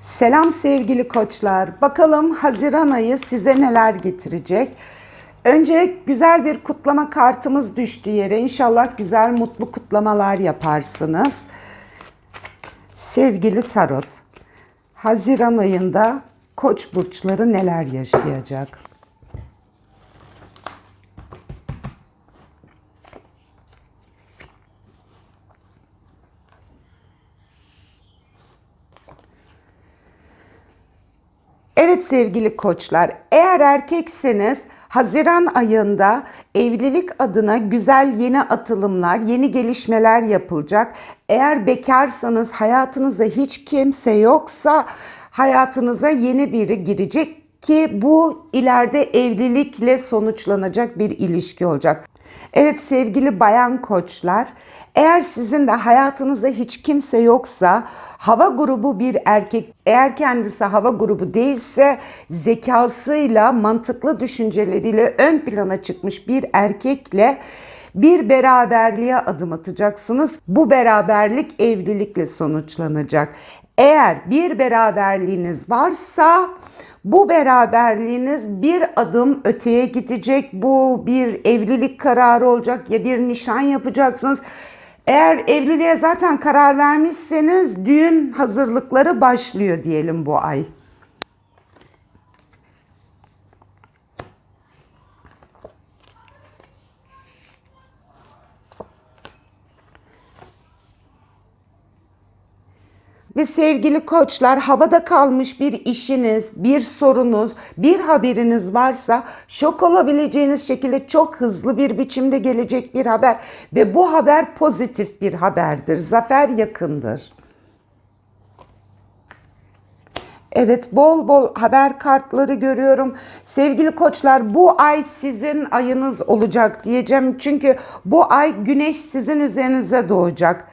Selam sevgili koçlar. Bakalım Haziran ayı size neler getirecek? Önce güzel bir kutlama kartımız düştü yere. İnşallah güzel mutlu kutlamalar yaparsınız. Sevgili Tarot. Haziran ayında Koç burçları neler yaşayacak? Evet sevgili koçlar, eğer erkekseniz Haziran ayında evlilik adına güzel yeni atılımlar, yeni gelişmeler yapılacak. Eğer bekarsanız, hayatınızda hiç kimse yoksa hayatınıza yeni biri girecek ki bu ileride evlilikle sonuçlanacak bir ilişki olacak. Evet sevgili bayan koçlar, eğer sizin de hayatınızda hiç kimse yoksa hava grubu bir erkek eğer kendisi hava grubu değilse zekasıyla mantıklı düşünceleriyle ön plana çıkmış bir erkekle bir beraberliğe adım atacaksınız. Bu beraberlik evlilikle sonuçlanacak. Eğer bir beraberliğiniz varsa bu beraberliğiniz bir adım öteye gidecek. Bu bir evlilik kararı olacak ya bir nişan yapacaksınız. Eğer evliliğe zaten karar vermişseniz düğün hazırlıkları başlıyor diyelim bu ay. Ve sevgili koçlar havada kalmış bir işiniz, bir sorunuz, bir haberiniz varsa şok olabileceğiniz şekilde çok hızlı bir biçimde gelecek bir haber ve bu haber pozitif bir haberdir. Zafer yakındır. Evet bol bol haber kartları görüyorum. Sevgili koçlar bu ay sizin ayınız olacak diyeceğim. Çünkü bu ay güneş sizin üzerinize doğacak.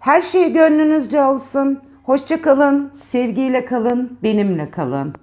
Her şey gönlünüzce olsun. Hoşça kalın, sevgiyle kalın, benimle kalın.